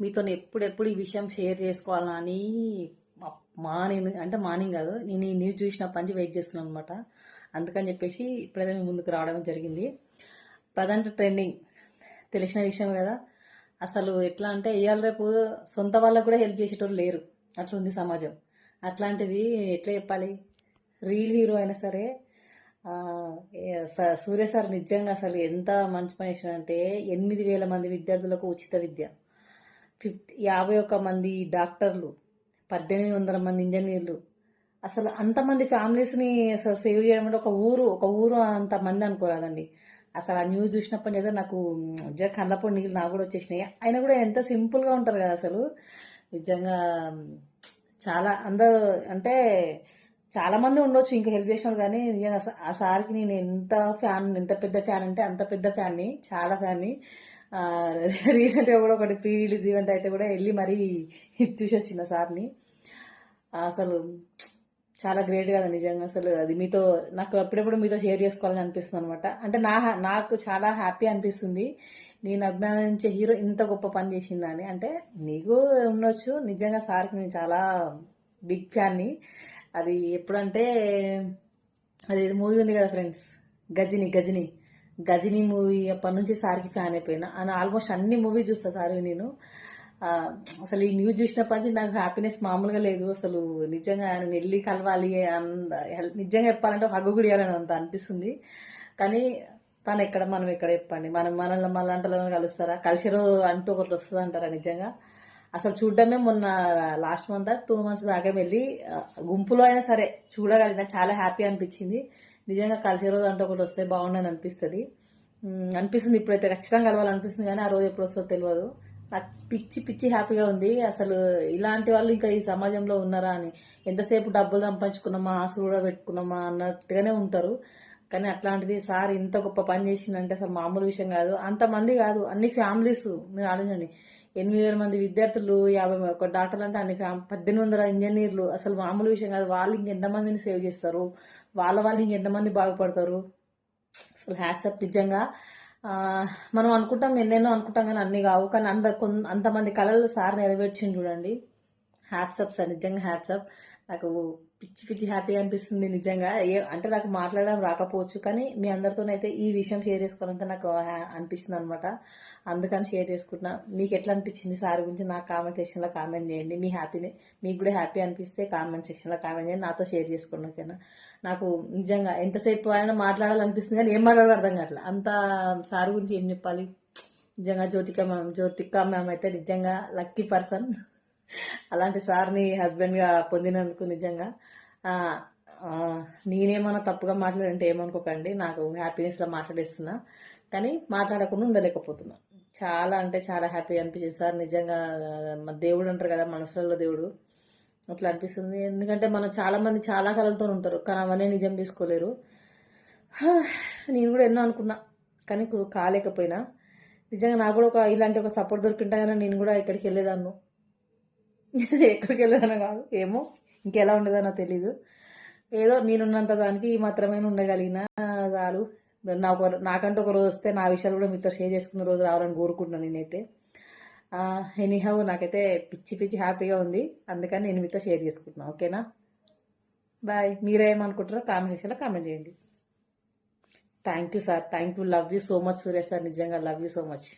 మీతో ఎప్పుడెప్పుడు ఈ విషయం షేర్ చేసుకోవాలని మార్నింగ్ అంటే మార్నింగ్ కాదు నేను ఈ న్యూస్ చూసిన పంచి వెయిట్ చేస్తున్నాను అనమాట అందుకని చెప్పేసి ఇప్పుడైతే మీ ముందుకు రావడం జరిగింది. Present trending. తెలిసిన విషయం కదా. అసలు ఎట్లా అంటే ఇవాళ రేపు సొంత వాళ్ళకు కూడా హెల్ప్ చేసేటోళ్ళు లేరు. అట్లుంది సమాజం. అట్లాంటిది ఎట్లా చెప్పాలి? రీల్ హీరో అయినా సరే సూర్య సార్ నిజంగా అసలు ఎంత మంచి పని చేసినారంటే ఎనిమిది వేల మంది విద్యార్థులకు ఉచిత విద్య. ఫిఫ్త్ యాభై ఒక్క మంది డాక్టర్లు పద్దెనిమిది వందల మంది ఇంజనీర్లు. అసలు అంతమంది ఫ్యామిలీస్ని అసలు సేవ్ చేయడం అంటే ఒక ఊరు ఒక ఊరు అంత మంది అనుకోరాదండి. అసలు ఆ న్యూస్ చూసినప్పటి అయితే నాకు నిజంగా కన్నప్పుడు నీళ్ళు నాకు కూడా వచ్చేసినాయి. ఆయన కూడా ఎంత సింపుల్గా ఉంటారు కదా అసలు. నిజంగా చాలా అందరూ అంటే చాలామంది ఉండొచ్చు ఇంకా హెల్ప్ చేసిన కానీ నిజంగా ఆ సార్కి నేను ఎంత ఫ్యాన్ ఎంత పెద్ద ఫ్యాన్ అంటే అంత పెద్ద ఫ్యాన్ని చాలా ఫ్యాన్ని రీసెంట్గా కూడా ఒకటి ప్రీ రిలీజ్ ఈవెంట్ అయితే కూడా వెళ్ళి మరీ చూసి వచ్చిన సార్ని. అసలు చాలా గ్రేట్ కదా నిజంగా అసలు అది మీతో నాకు అప్పుడప్పుడు మీతో షేర్ చేసుకోవాలని అనిపిస్తుంది అనమాట అంటే నా నాకు చాలా హ్యాపీ అనిపిస్తుంది. నేను అభిమానించే హీరో ఇంత గొప్ప పని చేసిందని అంటే నీకు ఉండొచ్చు నిజంగా సార్కి నేను చాలా బిగ్ ఫ్యాన్ని అది ఎప్పుడంటే అది మూవీ ఉంది కదా ఫ్రెండ్స్ గజిని గజిని. గజిని మూవీ అప్పటి నుంచి సార్కి ఫ్యాన్ అయిపోయినా. అని ఆల్మోస్ట్ అన్ని మూవీ చూస్తా సార్ నేను. అసలు ఈ న్యూస్ చూసినప్పటి నుంచి నాకు హ్యాపీనెస్ మామూలుగా లేదు. అసలు నిజంగా ఆయన వెళ్ళి కలవాలి అంద నిజంగా చెప్పాలంటే ఒక హగ్గు గుడియాలని అంత అనిపిస్తుంది. కానీ తను ఎక్కడ మనం ఎక్కడ చెప్పండి? మనం మనల్ని మన కలుస్తారా? కలిసి రోజు అంటూ ఒకటి వస్తుంది అంటారా నిజంగా? అసలు చూడడమే మొన్న లాస్ట్ మంత్ టూ మంత్స్ దాకా వెళ్ళి గుంపులో అయినా సరే చూడగలిగిన చాలా హ్యాపీ అనిపించింది. నిజంగా కలిసే రోజు అంటే ఒకటి వస్తే బాగుండని అనిపిస్తుంది. అనిపిస్తుంది ఇప్పుడైతే ఖచ్చితంగా కలవాలనిపిస్తుంది కానీ ఆ రోజు ఎప్పుడు వస్తుందో తెలియదు నాకు పిచ్చి పిచ్చి హ్యాపీగా ఉంది. అసలు ఇలాంటి వాళ్ళు ఇంకా ఈ సమాజంలో ఉన్నారా అని. ఎంతసేపు డబ్బులు సంపాదించుకున్నామా ఆశ కూడా పెట్టుకున్నామా అన్నట్టుగానే ఉంటారు. కానీ అట్లాంటిది సార్ ఇంత గొప్ప పని చేసిందంటే అసలు మామూలు విషయం కాదు. అంతమంది కాదు. అన్ని ఫ్యామిలీస్ మీరు ఆలోచించండి. ఎనిమిది వేల మంది విద్యార్థులు యాభై ఒక డాక్టర్లు అంటే అన్ని ఫ్యామ్ పద్దెనిమిది వందల ఇంజనీర్లు. అసలు మామూలు విషయం కాదు. వాళ్ళు ఇంకెంతమందిని సేవ్ చేస్తారు? వాళ్ళ వాళ్ళు ఇంకెంతమంది బాగుపడతారు? అసలు హ్యాట్సప్ నిజంగా. మనం అనుకుంటాం ఎన్నెన్నో అనుకుంటాం కానీ అన్ని కావు. కానీ అంత కొన్- అంతమంది కళలు సార్ నెరవేర్చింది చూడండి. Hats off sir. నిజంగా హ్యాట్సప్ నాకు పిచ్చి పిచ్చి హ్యాపీ అనిపిస్తుంది నిజంగా. ఏ అంటే నాకు మాట్లాడడం రాకపోవచ్చు కానీ మీ అందరితోనైతే ఈ విషయం షేర్ చేసుకోవాలంటే నాకు హ్యా- అనిపిస్తుంది అనమాట అందుకని షేర్ చేసుకుంటున్నా. మీకు ఎట్లా అనిపించింది సార్ గురించి నాకు కామెంట్ సెక్షన్లో కామెంట్ చేయండి. మీ హ్యాపీని మీకు కూడా హ్యాపీ అనిపిస్తే కామెంట్ సెక్షన్లో కామెంట్ చేయండి. నాతో షేర్ చేసుకోండి ఓకేనా? నాకు నిజంగా ఎంతసేపు అయినా మాట్లాడాలనిపిస్తుంది కానీ ఏం మాట్లాడాలో అర్థం కావట్లేదు. అంత సార్ గురించి ఏం చెప్పాలి? నిజంగా జ్యోతిక మ్యామ్ జ్యోతిక మ్యామ్ అయితే నిజంగా లక్కీ పర్సన్. అలాంటి సార్ని హస్బెండ్గా పొందినందుకు నిజంగా. నేనేమన్నా తప్పుగా మాట్లాడంటే ఏమనుకోకండి. నాకు హ్యాపీనెస్లో మాట్లాడేస్తున్నా. కానీ మాట్లాడకుండా ఉండలేకపోతున్నా. చాలా అంటే చాలా హ్యాపీ అనిపించింది సార్. నిజంగా మన దేవుడు అంటారు కదా మనసులలో దేవుడు. అట్లా అనిపిస్తుంది. ఎందుకంటే మనం చాలామంది చాలా కళలతో ఉంటారు. కానీ అవన్నీ నిజం తీసుకోలేరు. నేను కూడా ఎన్నో అనుకున్నా. కానీ కాలేకపోయినా. నిజంగా నాకు కూడా ఒక ఇలాంటి ఒక సపోర్ట్ దొరికింటా కానీ నేను కూడా ఇక్కడికి వెళ్ళేదాన్ని. ఎక్కడికి వెళ్ళదనో కాదు. ఏమో ఇంకెలా ఉండదనో తెలీదు. ఏదో నేనున్నంత దానికి ఈ మాత్రమే ఉండగలిగిన చాలు. నాకు నాకంటూ ఒక రోజు వస్తే నా విషయాలు కూడా మీతో షేర్ చేసుకున్న రోజు రావాలని కోరుకుంటున్నాను నేనైతే. ఎనీహౌ నాకైతే పిచ్చి పిచ్చి హ్యాపీగా ఉంది. అందుకని నేను మీతో షేర్ చేసుకుంటున్నాను ఓకేనా? బాయ్. మీరేమనుకుంటారో కామెంట్ సెక్షన్లో కామెంట్ చేయండి. Thank you sir thank you love you so much Surya sir నిజంగా లవ్ యూ సో మచ్